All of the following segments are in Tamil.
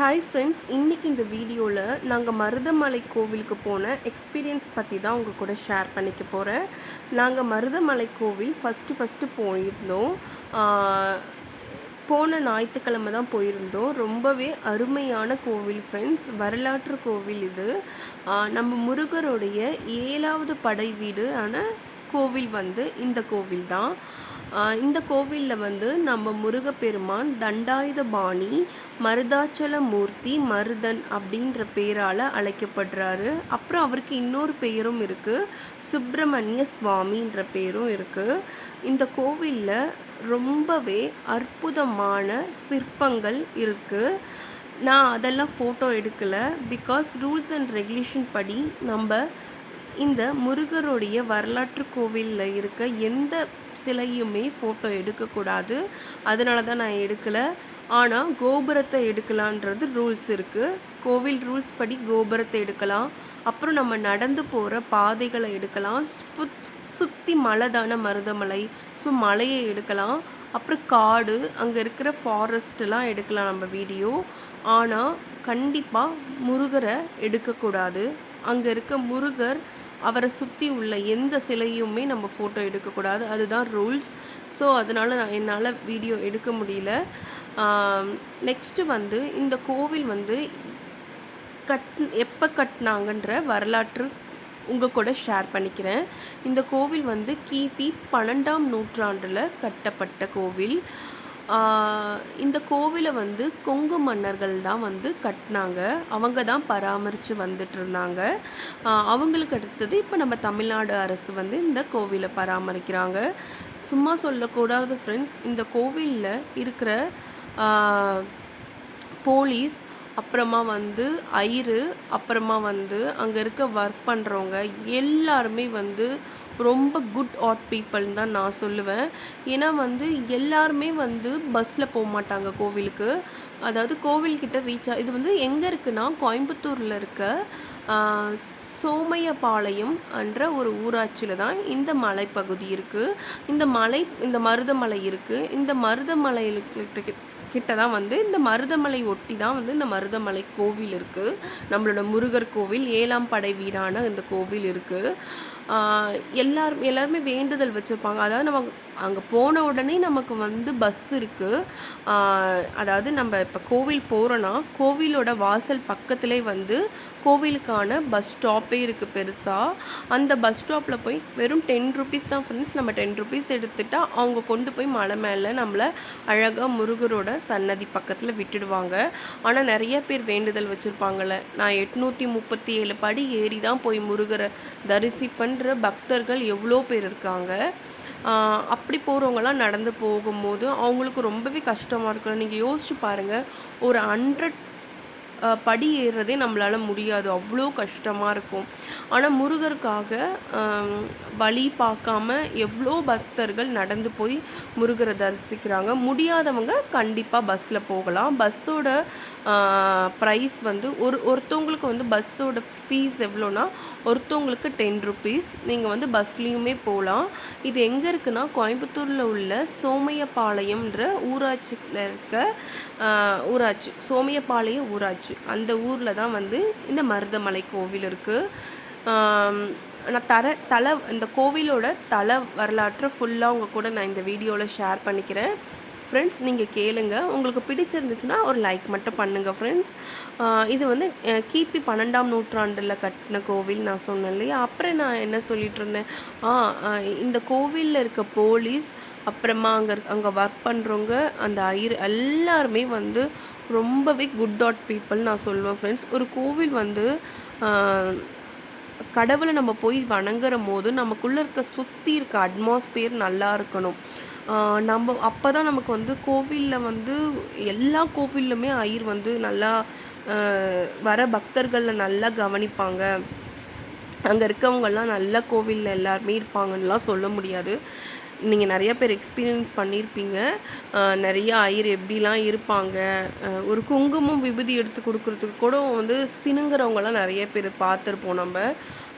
ஹாய் ஃப்ரெண்ட்ஸ் இன்றைக்கி இந்த வீடியோவில் நாங்கள் மருதமலை கோவிலுக்கு போன எக்ஸ்பீரியன்ஸ் பற்றி தான் உங்கள் கூட ஷேர் பண்ணிக்க போகிறேன் நாங்கள் மருதமலை கோவில் ஃபஸ்ட்டு ஃபஸ்ட்டு போயிருந்தோம். போன ஞாயிற்றுக்கிழமை தான் போயிருந்தோம். ரொம்பவே அருமையான கோவில் ஃப்ரெண்ட்ஸ் வரலாற்று கோவில் இது. நம்ம முருகருடைய ஏழாவது படை வீடு ஆன கோவில் வந்து இந்த கோவில் தான். இந்த கோவிலில் வந்து நம்ம முருகப்பெருமான் தண்டாயுதபாணி மருதாச்சல மூர்த்தி மருதன் அப்படின்ற பேரால் அழைக்கப்படுறாரு. அப்புறம் அவருக்கு இன்னொரு பெயரும் இருக்குது சுப்பிரமணிய சுவாமின்ற பேரும் இருக்குது இந்த கோவிலில் ரொம்பவே அற்புதமான சிற்பங்கள் இருக்குது நான் அதெல்லாம் ஃபோட்டோ எடுக்கலை. பிகாஸ் ரூல்ஸ் அண்ட் ரெகுலேஷன் படி நம்ம இந்த முருகருடைய வரலாற்று கோவிலில் இருக்க எந்த சிலையுமே ஃபோட்டோ எடுக்கக்கூடாது. அதனால தான் நான் எடுக்கலை. ஆனால் கோபுரத்தை எடுக்கலான்றது ரூல்ஸ் இருக்குது கோவில் ரூல்ஸ் படி கோபுரத்தை எடுக்கலாம். அப்புறம் நம்ம நடந்து போகிற பாதைகளை எடுக்கலாம். சுற்றி மலை தானே மருதமலை. ஸோ மலையை எடுக்கலாம். அப்புறம் காடு. அங்கே இருக்கிற ஃபாரஸ்ட்டெல்லாம் எடுக்கலாம் நம்ம வீடியோ ஆனால் கண்டிப்பாக முருகரை எடுக்கக்கூடாது. அங்கே இருக்க முருகர் அவரை சுற்றி உள்ள எந்த சிலையுமே நம்ம ஃபோட்டோ எடுக்கக்கூடாது. அதுதான் ரூல்ஸ் ஸோ அதனால் நான் என்னால் வீடியோ எடுக்க முடியல. நெக்ஸ்ட்டு வந்து இந்த கோவில் வந்து கட் எப்போ கட்டினாங்கன்ற வரலாற்று உங்கள் கூட ஷேர் பண்ணிக்கிறேன். இந்த கோவில் வந்து கிபி பன்னெண்டாம் நூற்றாண்டில் கட்டப்பட்ட கோவில். இந்த கோவிலை வந்து கொங்கு மன்னர்கள் தான் வந்து கட்டினாங்க. அவங்க தான் பராமரித்து வந்துட்டு இருந்தாங்க. அவங்களுக்கு அடுத்தது இப்போ நம்ம தமிழ்நாடு அரசு வந்து இந்த கோவிலை பராமரிக்கிறாங்க. சும்மா சொல்லக்கூடாது ஃப்ரெண்ட்ஸ் இந்த கோவிலில் இருக்கிற போலீஸ் அப்புறமா வந்து ஐரு அப்புறமா வந்து அங்கே இருக்க ஒர்க் பண்ணுறவங்க எல்லாருமே வந்து ரொம்ப குட் ஆட் பீப்புள்னு தான் நான் சொல்லுவேன். ஏன்னா வந்து எல்லாருமே வந்து பஸ்ஸில் போக மாட்டாங்க கோவிலுக்கு. அதாவது கோவில்கிட்ட ரீச் ஆ இது வந்து எங்கே இருக்குன்னா கோயம்புத்தூரில் இருக்க சோமையபாளையம் என்ற ஒரு ஊராட்சியில் தான் இந்த மலைப்பகுதி இருக்குது இந்த மலை இந்த மருதமலை இருக்குது இந்த மருதமலையில் கிட்ட தான் வந்து இந்த மருதமலை ஒட்டி தான் வந்து இந்த மருதமலை கோவில் இருக்குது நம்மளோட முருகர் கோவில் ஏழாம் படை வீடான இந்த கோவில் இருக்குது எல்லாரும் எல்லாருமே வேண்டுதல் வச்சுருப்பாங்க. அதாவது நம்ம அங்கே போன உடனே நமக்கு வந்து பஸ் இருக்குது அதாவது நம்ம இப்போ கோவில் போகிறோன்னா கோவிலோட வாசல் பக்கத்துலேயே வந்து கோவிலுக்கான பஸ் ஸ்டாப்பே இருக்குது பெருசாக அந்த பஸ் ஸ்டாப்பில் போய் வெறும் டென் ருபீஸ் தான் ஃப்ரெண்ட்ஸ் நம்ம டென் ருபீஸ் எடுத்துட்டால் அவங்க கொண்டு போய் மலை மேலே நம்மளை அழகாக முருகரோட சன்னதி பக்கத்தில் விட்டுடுவாங்க. ஆனால் நிறைய பேர் வேண்டுதல் வச்சுருப்பாங்கள்ல நான் எட்நூற்றி முப்பத்தி ஏழு படி ஏறி தான் போய் முருகரை தரிசிப்பன். வழிபடுற பக்தர்கள் எவ்வளோ பேர் இருக்காங்க? அப்படி போகிறவங்கலாம் நடந்து போகும்போது அவங்களுக்கு ரொம்பவே கஷ்டமாக இருக்கும். நீங்கள் யோசிச்சு பாருங்கள் ஒரு ஹண்ட்ரட் படி ஏறுறதே நம்மளால் முடியாது. அவ்வளோ கஷ்டமாக இருக்கும். ஆனால் முருகருக்காக வழி பார்க்காம எவ்வளோ பக்தர்கள் நடந்து போய் முருகரை தரிசிக்கிறாங்க. முடியாதவங்க கண்டிப்பாக பஸ்ஸில் போகலாம். பஸ்ஸோட ப்ரைஸ் வந்து ஒரு ஒருத்தவங்களுக்கு வந்து பஸ்ஸோட ஃபீஸ் எவ்வளோனா ஒருத்தவங்களுக்கு டென் ருபீஸ் நீங்கள் வந்து பஸ்லேயுமே போகலாம் இது எங்கே இருக்குன்னா கோயம்புத்தூரில் உள்ள சோமையபாளையம்ன்ற ஊராட்சியில் இருக்க ஊராட்சி சோமையபாளையம் ஊராட்சி. அந்த ஊரில் தான் வந்து இந்த மருதமலை கோவில் இருக்குது நான் தர தலை இந்த கோவிலோட தலை வரலாற்றை ஃபுல்லாக உங்கள் கூட நான் இந்த வீடியோவில் ஷேர் பண்ணிக்கிறேன். ஃப்ரெண்ட்ஸ் நீங்கள் கேளுங்க. உங்களுக்கு பிடிச்சிருந்துச்சுன்னா ஒரு லைக் மட்டும் பண்ணுங்கள் ஃப்ரெண்ட்ஸ் இது வந்து கிபி பன்னெண்டாம் நூற்றாண்டில் கட்டின கோவில் நான் சொன்னேன் இல்லையா? அப்புறம் நான் என்ன சொல்லிட்டு இருந்தேன்? ஆ இந்த கோவிலில் இருக்க போலீஸ் அப்புறமா அங்கே அங்கே ஒர்க் பண்ணுறவங்க அந்த ஐர் எல்லாருமே வந்து ரொம்பவே குட் டாட் பீப்புள் நான் சொல்லுவேன் ஃப்ரெண்ட்ஸ் ஒரு கோவில் வந்து கடவுளை நம்ம போய் வணங்குற போது நமக்குள்ளே இருக்க சுற்றி இருக்க அட்மாஸ்பியர் நல்லா இருக்கணும். நம்ம அப்போ தான் நமக்கு வந்து கோவிலில் வந்து எல்லா கோவில்லுமே ஐயர் வந்து நல்லா வர பக்தர்களை நல்லா கவனிப்பாங்க. அங்கே இருக்கவங்கெல்லாம் நல்ல கோவிலில் எல்லாருமே இருப்பாங்கன்னுலாம் சொல்ல முடியாது. நீங்கள் நிறையா பேர் எக்ஸ்பீரியன்ஸ் பண்ணியிருப்பீங்க நிறையா ஐயர் எப்படிலாம் இருப்பாங்க? ஒரு குங்குமம் விபூதி எடுத்து கொடுக்கறதுக்கு கூட வந்து சினுங்கிறவங்கலாம் நிறைய பேர் பார்த்துருப்போம் நம்ம.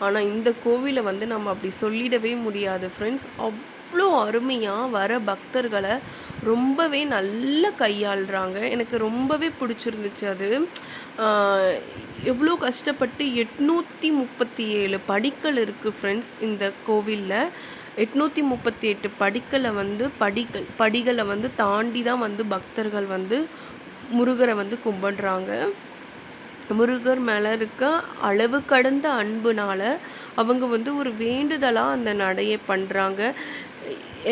ஆனால் இந்த கோவிலை வந்து நம்ம அப்படி சொல்லிடவே முடியாது. ஃப்ரெண்ட்ஸ் அவ்வளோ அருமையாக வர பக்தர்களை ரொம்பவே நல்லா கையாளுறாங்க. எனக்கு ரொம்பவே பிடிச்சிருந்துச்சு அது. எவ்வளோ கஷ்டப்பட்டு எட்நூற்றி முப்பத்தி ஏழு படிக்கல் இருக்குது ஃப்ரெண்ட்ஸ் இந்த கோவிலில். எட்நூற்றி முப்பத்தி எட்டு படிக்கலை வந்து படிக்கல் படிகளை வந்து தாண்டி தான் வந்து பக்தர்கள் வந்து முருகரை வந்து கும்பிடுறாங்க. முருகர் மேலே இருக்க அளவு கடந்த அன்புனால் அவங்க வந்து ஒரு வேண்டுதலாக அந்த நடையை பண்ணுறாங்க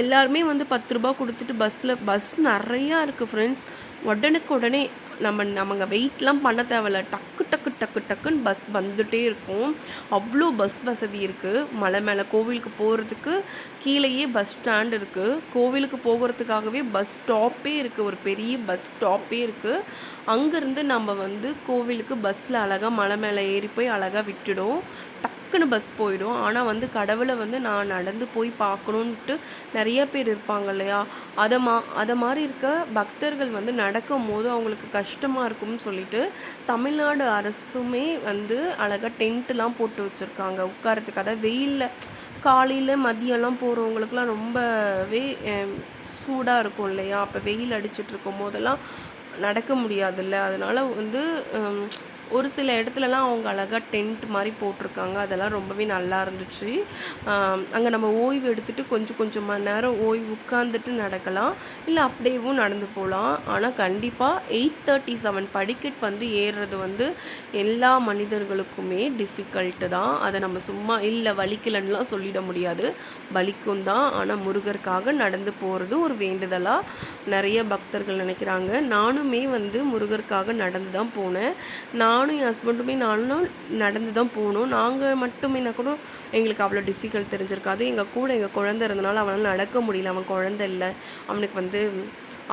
எல்லாருமே வந்து பத்து ரூபா கொடுத்துட்டு பஸ்ஸில் பஸ் நிறையா இருக்குது ஃப்ரெண்ட்ஸ் உடனுக்கு உடனே நம்ம நமங்க வெயிட்லாம் பண்ண தேவையில்ல. டக்கு டக்கு டக்கு டக்குன்னு பஸ் வந்துகிட்டே இருக்கும். அவ்வளோ பஸ் வசதி இருக்குது மலை மேலே கோவிலுக்கு போகிறதுக்கு கீழேயே பஸ் ஸ்டாண்ட் இருக்குது கோவிலுக்கு போகிறதுக்காகவே பஸ் ஸ்டாப்பே இருக்குது ஒரு பெரிய பஸ் ஸ்டாப்பே இருக்குது அங்கேருந்து நம்ம வந்து கோவிலுக்கு பஸ்ஸில் அழகாக மலை மேலே ஏறி போய் அழகாக விட்டுடும். டக்குன்னு பஸ் போயிடும். ஆனால் வந்து கடவுளை வந்து நான் நடந்து போய் பார்க்கணுன்ட்டு நிறைய பேர் இருப்பாங்க இல்லையா? அதை மா அதை மாதிரி இருக்க பக்தர்கள் வந்து நடக்கும் போது அவங்களுக்கு கஷ்டமாக இருக்கும்னு சொல்லிட்டு தமிழ்நாடு அரசுமே வந்து அழகாக டென்ட்லாம் போட்டு வச்சுருக்காங்க. உட்காரத்துக்கு அதாவது வெயிலில் காலையில் மதியம்லாம் போகிறவங்களுக்குலாம் ரொம்பவே சூடாக இருக்கும் இல்லையா? அப்போ வெயில் அடிச்சிட்டு இருக்கும் போதெல்லாம் நடக்க முடியாதுல்ல. அதனால் வந்து ஒரு சில இடத்துலலாம் அவங்க அழகாக டென்ட் மாதிரி போட்டிருக்காங்க. அதெல்லாம் ரொம்பவே நல்லா இருந்துச்சு. அங்கே நம்ம ஓய்வு எடுத்துட்டு கொஞ்சம் கொஞ்சமாக நேரம் ஓய்வு உட்காந்துட்டு நடக்கலாம். இல்லை அப்படியேவும் நடந்து போகலாம் ஆனால் கண்டிப்பாக எயிட் தேர்ட்டி செவன் படிக்கட் வந்து ஏறுறது வந்து எல்லா மனிதர்களுக்குமே டிஃபிகல்ட்டு தான். அதை நம்ம சும்மா இல்லை வலிக்கலன்னுலாம் சொல்லிட முடியாது. வலிக்கும் தான். ஆனால் முருகருக்காக நடந்து போகிறது ஒரு வேண்டுதலாக நிறைய பக்தர்கள் நினைக்கிறாங்க. நானுமே வந்து முருகருக்காக நடந்து தான் போனேன். நான் நானும் என் ஹஸ்பண்டுமே நானும் நடந்து தான் போகணும் நாங்கள் மட்டுமேனா கூட எங்களுக்கு அவ்வளோ டிஃபிகல்ட் தெரிஞ்சிருக்காது. எங்கள் கூட எங்கள் குழந்தை இருந்தனால அவனால் நடக்க முடியல. அவன் குழந்தை இல்லை. அவனுக்கு வந்து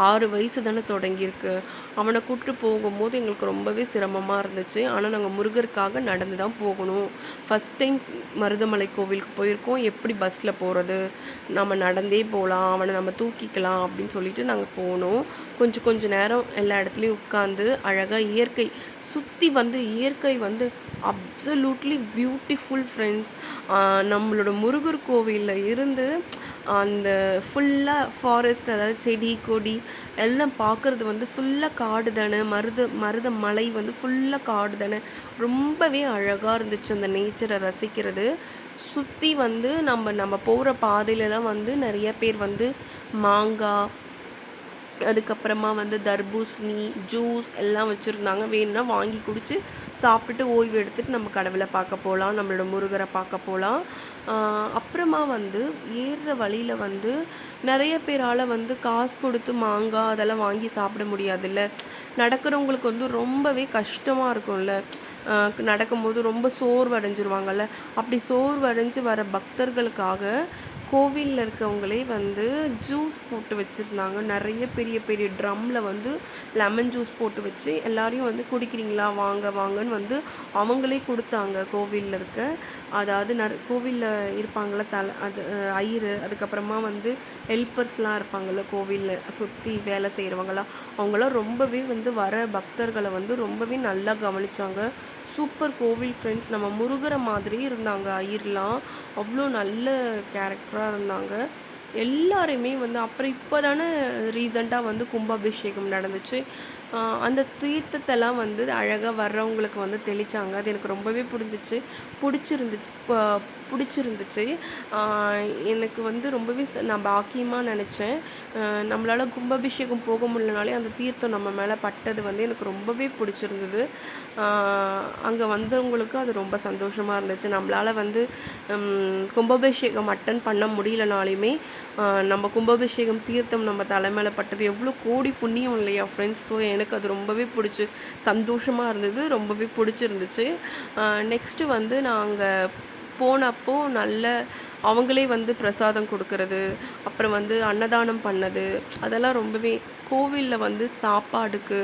ஆறு வயசு தானே தொடங்கியிருக்கு. அவனை கூப்பிட்டு போகும்போது எங்களுக்கு ரொம்பவே சிரமமாக இருந்துச்சு. ஆனால் நாங்கள் முருகருக்காக நடந்து தான் போகணும். ஃபஸ்ட் டைம் மருதமலை கோவிலுக்கு போயிருக்கோம். எப்படி பஸ்ஸில் போகிறது நம்ம நடந்தே போகலாம் அவனை நம்ம தூக்கிக்கலாம் அப்படின்னு சொல்லிட்டு நாங்கள் போனோம். கொஞ்சம் கொஞ்ச நேரம் எல்லா இடத்துலையும் உட்காந்து அழகாக இயற்கை சுற்றி வந்து இயற்கை வந்து அப்சல்யூட்லி பியூட்டிஃபுல் ஃப்ரெண்ட்ஸ் நம்மளோட முருகர் கோவிலில் இருந்து அந்த ஃபுல்லாக ஃபாரஸ்ட் அதாவது செடி கொடி எல்லாம் பார்க்குறது வந்து ஃபுல்லாக காடு தானே. மருத மருத மலை வந்து ஃபுல்லாக காடு தானே. ரொம்பவே அழகாக இருந்துச்சு அந்த நேச்சரை ரசிக்கிறது. சுற்றி வந்து நம்ம நம்ம போகிற பாதையிலலாம் வந்து நிறைய பேர் வந்து மாங்காய் அதுக்கப்புறமா வந்து தர்பூசணி ஜூஸ் எல்லாம் வச்சுருந்தாங்க. வேணும்னா வாங்கி குடித்து சாப்பிட்டு ஓய்வு எடுத்துகிட்டு நம்ம கடவுளை பார்க்க போகலாம் நம்மளோட முருகரை பார்க்க போகலாம் அப்புறமா வந்து ஏறுற வழியில் வந்து நிறைய பேரால் வந்து காசு கொடுத்து மாங்காய் அதெல்லாம் வாங்கி சாப்பிட முடியாதுல்ல. நடக்கிறவங்களுக்கு வந்து ரொம்பவே கஷ்டமாக இருக்கும்ல. நடக்கும்போது ரொம்ப சோர்வடைஞ்சிருவாங்கல்ல. அப்படி சோர்வடைஞ்சு வர பக்தர்களுக்காக கோவிலில் இருக்கவங்களே வந்து ஜூஸ் போட்டு வச்சுருந்தாங்க. நிறைய பெரிய பெரிய ட்ரம்மில் வந்து லெமன் ஜூஸ் போட்டு வச்சு எல்லாரையும் வந்து குடிக்கிறீங்களா? வாங்க வாங்கன்னு வந்து அவங்களே கொடுத்தாங்க கோவிலில் இருக்க. அதாவது நர் கோவிலில் இருப்பாங்கள்ல தலை அது அஹ், ஐயரு அதுக்கப்புறமா வந்து ஹெல்ப்பர்ஸ்லாம் இருப்பாங்கள்ல கோவிலில் சுற்றி வேலை செய்கிறவங்களாம் அவங்களாம் ரொம்பவே வந்து வர பக்தர்களை வந்து ரொம்பவே நல்லா கவனிச்சாங்க. சூப்பர் கோவில் ஃப்ரெண்ட்ஸ் நம்ம முருகரை மாதிரி இருந்தாங்க. ஐயர்லாம் அவ்வளோ நல்ல கேரக்டராக இருந்தாங்க. எல்லாருமே வந்து அப்புறம் இப்போ தானே ரீசண்டாக வந்து கும்பாபிஷேகம் நடந்துச்சு. அந்த தீர்த்தத்தெல்லாம் வந்து அழகாக வர்றவங்களுக்கு வந்து தெளித்தாங்க அது எனக்கு ரொம்பவே பிடிச்சிச்சு பிடிச்சிருந்துச்சு. பிடிச்சிருந்துச்சு. எனக்கு வந்து ரொம்பவே ச- நான் பாக்கியமாக நினச்சேன். நம்மளால் கும்பாபிஷேகம் போக முடியலனாலே அந்த தீர்த்தம் நம்ம மேலே பட்டது வந்து எனக்கு ரொம்பவே பிடிச்சிருந்தது. அங்கே வந்தவங்களுக்கு அது ரொம்ப சந்தோஷமாக இருந்துச்சு. நம்மளால் வந்து கும்பாபிஷேகம் அட்டன் பண்ண முடியலனாலுமே நம்ம கும்பாபிஷேகம் தீர்த்தம் நம்ம தலை மேலே பட்டது எவ்வளோ கோடி புண்ணியம் இல்லையா ஃப்ரெண்ட்ஸ் ஸோ எனக்கு அது ரொம்பவே பிடிச்சி சந்தோஷமாக இருந்தது ரொம்பவே பிடிச்சிருந்துச்சு. நெக்ஸ்ட்டு வந்து நான் அங்கே போனப்போ நல்ல அவங்களே வந்து பிரசாதம் கொடுக்கறது அப்புறம் வந்து அன்னதானம் பண்ணது அதெல்லாம் ரொம்பவே கோவிலில் வந்து சாப்பாடுக்கு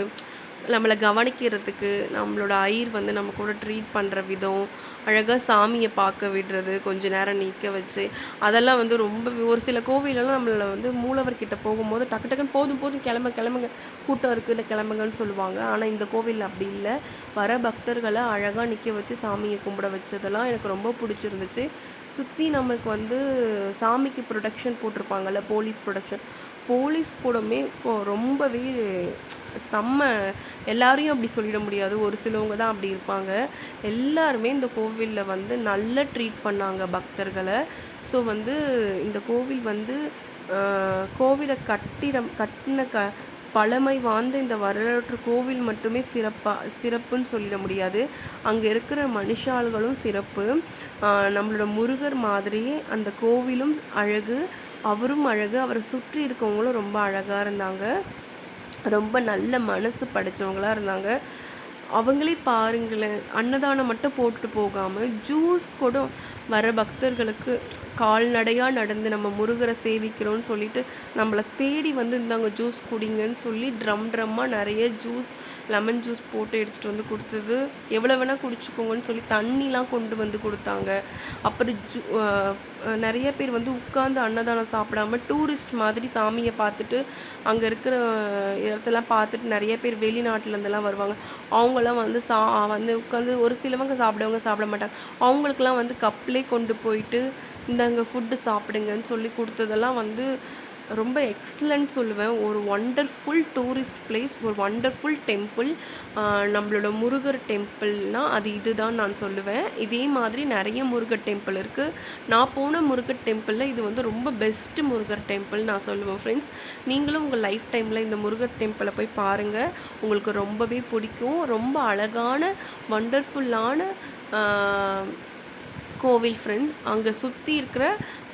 நம்மளை கவனிக்கிறதுக்கு நம்மளோட ஐயர் வந்து நம்ம கூட ட்ரீட் பண்ணுற விதம் அழகாக சாமியை பார்க்க விடுறது கொஞ்ச நேரம் நிற்க வச்சு அதெல்லாம் வந்து ரொம்ப ஒரு சில கோவிலெல்லாம் நம்மளை வந்து மூலவர்கிட்ட போகும்போது டக்கு டக்குன்னு போதும் போதும் கிளம்ப கிளம்புங்க கூட்டம் இருக்குது கிளம்புங்கன்னு சொல்லுவாங்க. ஆனால் இந்த கோவிலில் அப்படி இல்லை. வர பக்தர்களை அழகாக நிற்க வச்சு சாமியை கும்பிட வச்சதெல்லாம் எனக்கு ரொம்ப பிடிச்சிருந்துச்சு. சுற்றி நம்மளுக்கு வந்து சாமிக்கு ப்ரொடக்ஷன் போட்டிருப்பாங்கல்ல போலீஸ் ப்ரொடக்ஷன் போலீஸ் கூடமே இப்போது ரொம்பவே செம்ம எல்லாரையும் அப்படி சொல்லிட முடியாது. ஒரு சிலவங்க தான் அப்படி இருப்பாங்க. எல்லாருமே இந்த கோவிலில் வந்து நல்ல ட்ரீட் பண்ணாங்க பக்தர்களை. ஸோ வந்து இந்த கோவில் வந்து கோவிலை கட்டிடம் கட்டின க பழமை வாய்ந்த இந்த வரலாற்று கோவில் மட்டுமே சிறப்பாக சிறப்புன்னு சொல்லிட முடியாது. அங்கே இருக்கிற மனுஷாள்களும் சிறப்பு. நம்மளோட முருகர் மாதிரியே அந்த கோவிலும் அழகு அவரும் அழகு. அவரை சுற்றி இருக்கவங்களும் ரொம்ப அழகாக இருந்தாங்க. ரொம்ப நல்ல மனசு படைச்சவங்களா இருந்தாங்க. அவங்களே பாருங்களேன் அன்னதானம் மட்டும் போட்டுட்டு போகாமல் ஜூஸ் கூட வர பக்தர்களுக்கு கால்நடையாக நடந்து நம்ம முருகரை சேவிக்கிறோம்னு சொல்லிட்டு நம்மளை தேடி வந்து இந்தாங்க ஜூஸ் குடிங்கன்னு சொல்லி ட்ரம் ட்ரம்மாக நிறைய ஜூஸ் லெமன் ஜூஸ் போட்டு எடுத்துகிட்டு வந்து கொடுத்தது. எவ்வளோ வேணால் குடிச்சுக்கோங்கன்னு சொல்லி தண்ணிலாம் கொண்டு வந்து கொடுத்தாங்க. அப்புறம் ஜூ நிறைய பேர் வந்து உட்காந்து அன்னதானம் சாப்பிடாம டூரிஸ்ட் மாதிரி சாமியை பார்த்துட்டு அங்கே இருக்கிற இடத்தெல்லாம் பார்த்துட்டு நிறைய பேர் வெளிநாட்டிலேருந்துலாம் வருவாங்க. அவங்களாம் வந்து சா வந்து உட்காந்து ஒரு சிலவங்க சாப்பிடவங்க சாப்பிட மாட்டாங்க. அவங்களுக்குலாம் வந்து வீட்டுக்குள்ளே கொண்டு போயிட்டு இந்தாங்க ஃபுட்டு சாப்பிடுங்கன்னு சொல்லி கொடுத்ததெல்லாம் வந்து ரொம்ப எக்ஸலண்ட் சொல்லுவேன். ஒரு ஒண்டர்ஃபுல் டூரிஸ்ட் பிளேஸ் ஒரு ஒண்டர்ஃபுல் டெம்பிள் நம்மளோட முருகர் டெம்பிள்னால் அது இதுதான் நான் சொல்லுவேன். இதே மாதிரி நிறைய முருகர் டெம்பிள் இருக்குது நான் போன முருகர் டெம்பிளில் இது வந்து ரொம்ப பெஸ்ட்டு முருகர் டெம்பிள் நான் சொல்லுவேன் ஃப்ரெண்ட்ஸ் நீங்களும் உங்கள் லைஃப் டைமில் இந்த முருகர் டெம்பிளை போய் பாருங்கள் உங்களுக்கு ரொம்பவே பிடிக்கும். ரொம்ப அழகான வண்டர்ஃபுல்லான கோவில் ஃப்ரெண்ட் அங்கே சுற்றி இருக்கிற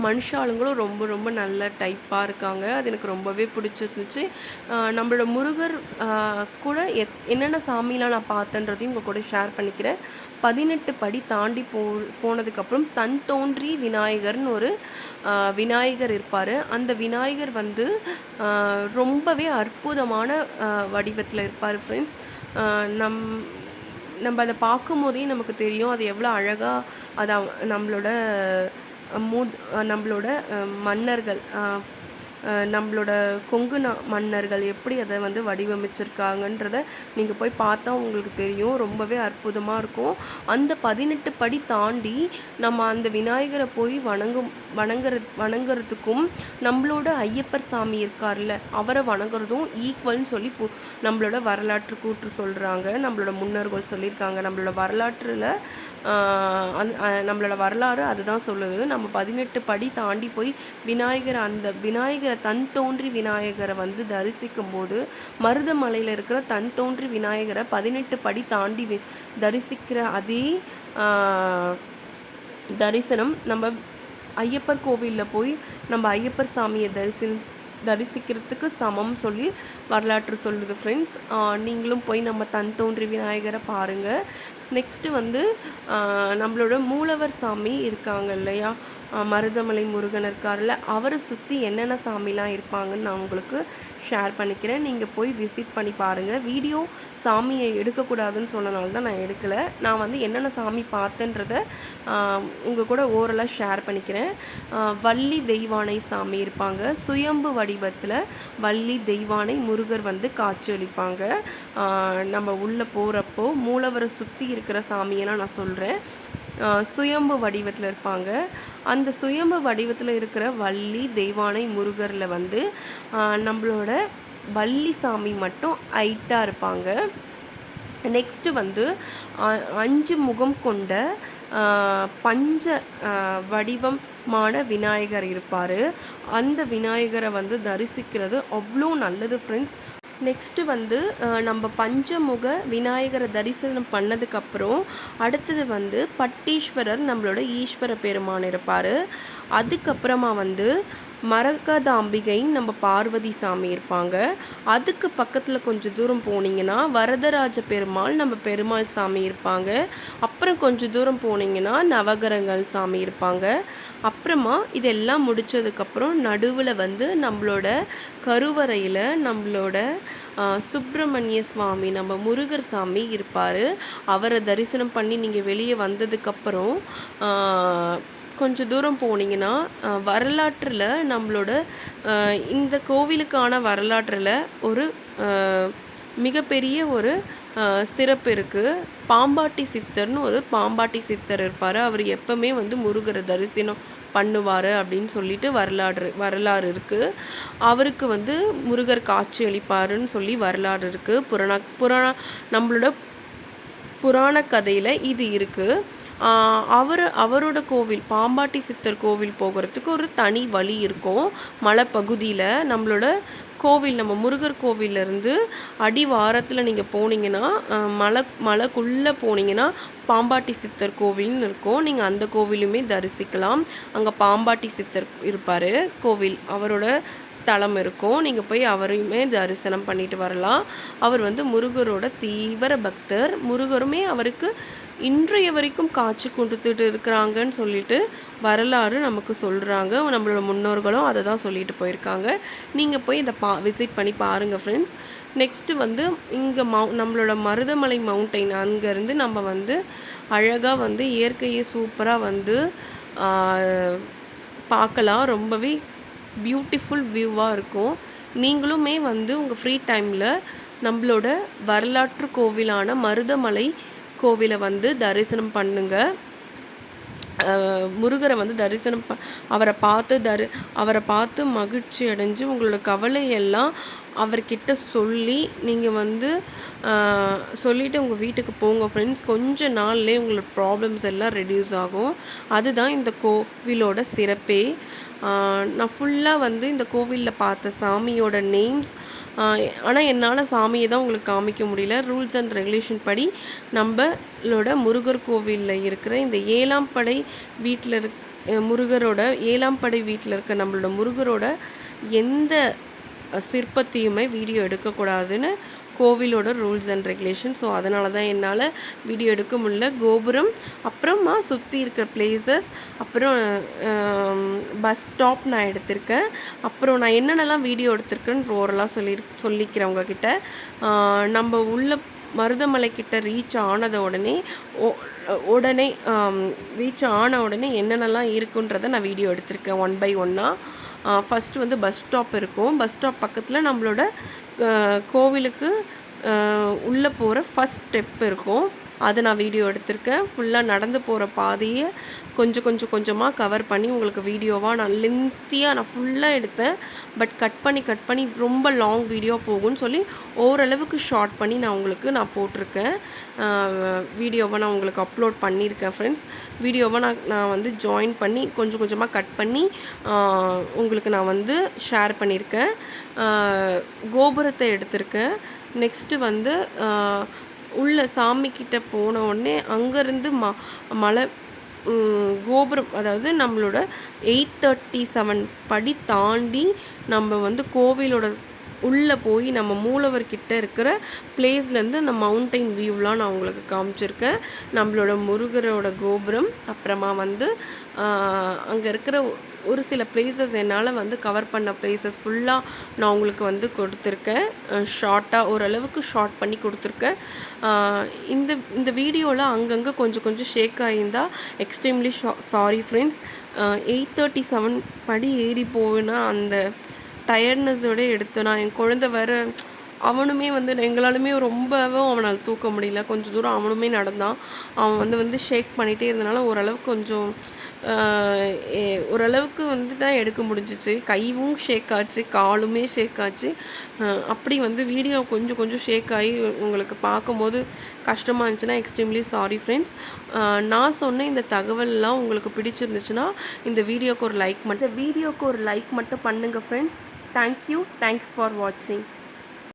மனுஷாளுங்களும் ரொம்ப ரொம்ப நல்ல டைப்பாக இருக்காங்க. அது எனக்கு ரொம்பவே பிடிச்சிருந்துச்சு. நம்மளோட முருகர் கூட எத் என்னென்ன சாமிலாம் நான் பார்த்தேன்றதையும் உங்கள் கூட ஷேர் பண்ணிக்கிறேன். பதினெட்டு படி தாண்டி போ போனதுக்கப்புறம் தன் தோன்றி விநாயகர்னு ஒரு விநாயகர் இருப்பார். அந்த விநாயகர் வந்து ரொம்பவே அற்புதமான வடிவத்தில் இருப்பார் ஃப்ரெண்ட்ஸ் நம் நம்ம அதை பார்க்கும் போதே நமக்கு தெரியும். அது எவ்வளோ அழகாக அது நம்மளோட மூ நம்மளோட மன்னர்கள் நம்மளோட கொங்கு மன்னர்கள் எப்படி அதை வந்து வடிவமைச்சிருக்காங்கன்றத நீங்கள் போய் பார்த்தா உங்களுக்கு தெரியும். ரொம்பவே அற்புதமாக இருக்கும். அந்த பதினெட்டு படி தாண்டி நம்ம அந்த விநாயகரை போய் வணங்கும் வணங்குற வணங்குறதுக்கும் நம்மளோட ஐயப்பர் சாமி இருக்கார்ல அவரை வணங்குறதும் ஈக்குவல்னு சொல்லி பு- நம்மளோட வரலாற்று கூற்று சொல்கிறாங்க நம்மளோட முன்னோர்கள் சொல்லியிருக்காங்க. நம்மளோட வரலாற்றில் நம்மளோட வரலாறு அதுதான் சொல்லுது. நம்ம பதினெட்டு படி தாண்டி போய் விநாயகர் அந்த விநாயகரை தன் தோன்றி விநாயகரை வந்து தரிசிக்கும் போது மருதமலையில் இருக்கிற தன் தோன்றி விநாயகரை பதினெட்டு படி தாண்டி வி- தரிசிக்கிற அதே தரிசனம் நம்ம ஐயப்பர் கோவிலில் போய் நம்ம ஐயப்பர் சாமியை தரிசனம் தரிசிக்கிறதுக்கு சமம் சொல்லி வரலாற்று சொல்லுது ஃப்ரெண்ட்ஸ் நீங்களும் போய் நம்ம தன் தோன்றி விநாயகரை பாருங்கள் நெக்ஸ்ட்டு வந்து நம்மளோட மூலவர் சாமி இருக்காங்க இல்லையா? மருதமலை முருகன் இருக்கார்ல அவரை சுற்றி என்னென்ன சாமிலாம் இருப்பாங்கன்னு நான் உங்களுக்கு ஷேர் பண்ணிக்கிறேன். நீங்கள் போய் விசிட் பண்ணி பாருங்கள் வீடியோ சாமியை எடுக்கக்கூடாதுன்னு சொன்னனால தான் நான் எடுக்கலை. நான் வந்து என்னென்ன சாமி பார்த்தேன்றத உங்கள் கூட ஓரலாக ஷேர் பண்ணிக்கிறேன். வள்ளி தெய்வானை சாமி இருப்பாங்க. சுயம்பு வடிவத்தில் வள்ளி தெய்வானை முருகர் வந்து காட்சியளிப்பாங்க. நம்ம உள்ளே போகிறப்போ மூலவரை சுற்றி இருக்கிற சாமியெல்லாம் நான் சொல்கிறேன் சுயம்பு வடிவத்தில் இருப்பாங்க. அந்த சுயம்பு வடிவத்தில் இருக்கிற வள்ளி தெய்வானை முருகரில் வந்து ஆஹ் நம்மளோட வள்ளி சாமி மட்டும் ஹைட்டாக இருப்பாங்க. நெக்ஸ்ட்டு வந்து அ- அஞ்சு முகம் கொண்ட பஞ்ச வடிவமான விநாயகர் இருப்பார். அந்த விநாயகரை வந்து தரிசிக்கிறது அவ்வளோ நல்லது ஃப்ரெண்ட்ஸ் நெக்ஸ்ட்டு வந்து நம்ம பஞ்சமுக விநாயகரை தரிசனம் பண்ணதுக்கப்புறம் அடுத்தது வந்து பட்டீஸ்வரர் நம்மளோட ஈஸ்வர பெருமான் இருப்பார். அதுக்கப்புறமா வந்து மரகதாம்பிகைன்னு நம்ம பார்வதி சாமி இருப்பாங்க. அதுக்கு பக்கத்தில் கொஞ்சம் தூரம் போனீங்கன்னா வரதராஜ பெருமாள் நம்ம பெருமாள் சாமி இருப்பாங்க. அப்புறம் கொஞ்சம் தூரம் போனீங்கன்னா நவகரங்கள் சாமி இருப்பாங்க. அப்புறமா இதெல்லாம் முடித்ததுக்கப்புறம் நடுவில் வந்து நம்மளோட கருவறையில் நம்மளோட சுப்பிரமணிய சுவாமி நம்ம முருகர் சாமி இருப்பார். அவரை தரிசனம் பண்ணி நீங்கள் வெளியே வந்ததுக்கப்புறம் கொஞ்சம் தூரம் போனீங்கன்னா வரலாற்றில் நம்மளோட இந்த கோவிலுக்கான வரலாற்றில் ஒரு மிகப்பெரிய ஒரு சிறப்பு இருக்குது பாம்பாட்டி சித்தர்னு ஒரு பாம்பாட்டி சித்தர் இருப்பார். அவர் எப்பவுமே வந்து முருகரை தரிசனம் பண்ணுவார் அப்படின்னு சொல்லிட்டு வரலாறு வரலாறு இருக்குது அவருக்கு வந்து முருகர் காட்சி அளிப்பாருன்னு சொல்லி வரலாறு இருக்குது புராண புராண நம்மளோட புராண கதையில் இது இருக்குது அவர் அவரோட கோவில் பாம்பாட்டி சித்தர் கோவில் போகிறதுக்கு ஒரு தனி வழி இருக்கும். மலைப்பகுதியில் நம்மளோட கோவில் நம்ம முருகர் கோவிலேருந்து அடிவாரத்தில் நீங்கள் போனீங்கன்னா மலை மலைக்குள்ளே போனீங்கன்னா பாம்பாட்டி சித்தர் கோவில்னு இருக்கும். நீங்கள் அந்த கோவிலுமே தரிசிக்கலாம். அங்கே பாம்பாட்டி சித்தர் இருப்பார் கோவில் அவரோட ஸ்தலம் இருக்கும். நீங்கள் போய் அவரையுமே தரிசனம் பண்ணிட்டு வரலாம். அவர் வந்து முருகரோட தீவிர பக்தர். முருகருமே அவருக்கு இன்றைய வரைக்கும் காட்சி கொடுத்துட்டு இருக்கிறாங்கன்னு சொல்லிட்டு வரலாறு நமக்கு சொல்கிறாங்க நம்மளோட முன்னோர்களும் அதை தான் சொல்லிட்டு போயிருக்காங்க. நீங்கள் போய் இதை பா விசிட் பண்ணி பாருங்கள் ஃப்ரெண்ட்ஸ் நெக்ஸ்ட்டு வந்து இங்கே மவு நம்மளோட மருதமலை மவுண்டைன் அங்கேருந்து நம்ம வந்து அழகாக வந்து இயற்கையை சூப்பராக வந்து பார்க்கலாம். ரொம்பவே பியூட்டிஃபுல் வியூவாக இருக்கும். நீங்களுமே வந்து உங்கள் ஃப்ரீ டைமில் நம்மளோட வரலாற்று கோவிலான மருதமலை கோவிலை வந்து தரிசனம் பண்ணுங்கள் முருகரை வந்து தரிசனம் ப அவரை பார்த்து தரி அவரை பார்த்து மகிழ்ச்சி அடைஞ்சு உங்களோட கவலையெல்லாம் அவர்கிட்ட சொல்லி நீங்கள் வந்து சொல்லிவிட்டு உங்கள் வீட்டுக்கு போங்க ஃப்ரெண்ட்ஸ் கொஞ்ச நாள்லேயே உங்களோட ப்ராப்ளம்ஸ் எல்லாம் ரெடியூஸ் ஆகும். அதுதான் இந்த கோவிலோட சிறப்பே. நான் ஃபுல்லாக வந்து இந்த கோவிலில் பார்த்த சாமியோட நேம்ஸ் ஆனால் என்னால் சாமியை தான் உங்களுக்கு காமிக்க முடியல. ரூல்ஸ் அண்ட் ரெகுலேஷன் படி நம்மளோட முருகர் கோவிலில் இருக்கிற இந்த ஏழாம் படை வீட்டில் இருக் முருகரோட ஏழாம் படை வீட்டில் இருக்க நம்மளோட முருகரோட எந்த சிற்பத்தையுமே வீடியோ எடுக்கக்கூடாதுன்னு கோவிலோட ரூல்ஸ் அண்ட் ரெகுலேஷன் ஸோ அதனால தான் என்னால் வீடியோ எடுக்க முடியல. கோபுரம் அப்புறமா சுற்றி இருக்கிற பிளேசஸ் அப்புறம் பஸ் ஸ்டாப் நான் எடுத்திருக்கேன். அப்புறம் நான் என்னென்னலாம் வீடியோ எடுத்திருக்கேன்னு ஓரலாக சொல்லி சொல்லிக்கிறவங்க உங்ககிட்ட நம்ம உள்ள மருதமலை கிட்ட ரீச் ஆனத உடனே உடனே ரீச் ஆன உடனே என்னென்னலாம் இருக்குன்றதை நான் வீடியோ எடுத்திருக்கேன் ஒன் பை ஒன்னாக ஃபஸ்ட்டு வந்து பஸ் ஸ்டாப் இருக்கும். பஸ் ஸ்டாப் பக்கத்தில் நம்மளோட கோவிலுக்கு உள்ளே போகிற ஃபஸ்ட் ஸ்டெப் இருக்கும். அதை நான் வீடியோ எடுத்திருக்கேன். ஃபுல்லாக நடந்து போகிற பாதையை கொஞ்சம் கொஞ்சம் கொஞ்சமாக கவர் பண்ணி உங்களுக்கு வீடியோவாக நான் லென்த்தியாக நான் ஃபுல்லாக எடுத்தேன். பட் கட் பண்ணி கட் பண்ணி ரொம்ப லாங் வீடியோ போகும்னு சொல்லி ஓரளவுக்கு ஷார்ட் பண்ணி நான் உங்களுக்கு நான் போட்டிருக்கேன். வீடியோவை நான் உங்களுக்கு அப்லோட் பண்ணியிருக்கேன் ஃப்ரெண்ட்ஸ் வீடியோவை நான் நான் வந்து ஜாயின் பண்ணி கொஞ்சம் கொஞ்சமாக கட் பண்ணி உங்களுக்கு நான் வந்து ஷேர் பண்ணியிருக்கேன். கோபுரத்தை எடுத்திருக்கேன். நெக்ஸ்ட்டு வந்து உள்ள சாமிக்கிட்ட போன உடனே அங்கேருந்து ம மலை கோபுரம் அதாவது நம்மளோட எயிட் தேர்ட்டி செவன் படி தாண்டி நம்ம வந்து கோவிலோட உள்ளே போய் நம்ம மூலவர்கிட்ட இருக்கிற பிளேஸ்லேருந்து அந்த மவுண்டைன் வியூலாம் நான் உங்களுக்கு காமிச்சிருக்கேன். நம்மளோட முருகரோட கோபுரம் அப்புறமா வந்து அங்கே இருக்கிற ஒரு சில பிளேசஸ் என்னால் வந்து கவர் பண்ண பிளேசஸ் ஃபுல்லாக நான் உங்களுக்கு வந்து கொடுத்துருக்கேன். ஷார்ட்டாக ஓரளவுக்கு ஷார்ட் பண்ணி கொடுத்துருக்கேன். இந்த இந்த வீடியோவில் அங்கங்கே கொஞ்சம் கொஞ்சம் ஷேக் ஆகியிருந்தால் extremely Shah sorry friends eight thirty seven படி ஏறி போவேன்னா அந்த டயர்ட்னஸோட எடுத்தோன்னா என் குழந்த வேறு அவனுமே வந்து எங்களாலுமே ரொம்பவும் அவனால் தூக்க முடியல. கொஞ்சம் தூரம் அவனுமே நடந்தான். அவன் வந்து வந்து ஷேக் பண்ணிகிட்டே இருந்தனால ஓரளவுக்கு கொஞ்சம் ஓரளவுக்கு வந்து தான் எடுக்க முடிஞ்சிச்சு. கைவும் ஷேக் ஆச்சு காலுமே ஷேக் ஆச்சு. அப்படி வந்து வீடியோ கொஞ்சம் கொஞ்சம் ஷேக் ஆகி உங்களுக்கு பார்க்கும்போது கஷ்டமாக இருந்துச்சுன்னா எக்ஸ்ட்ரீம்லி சாரி ஃப்ரெண்ட்ஸ் நான் சொன்ன இந்த தகவல்லாம் உங்களுக்கு பிடிச்சிருந்துச்சுன்னா இந்த வீடியோக்கு ஒரு லைக் மட்டும் வீடியோக்கு ஒரு லைக் மட்டும் பண்ணுங்கள் ஃப்ரெண்ட்ஸ் தேங்க்யூ தேங்க்ஸ் ஃபார் வாட்சிங்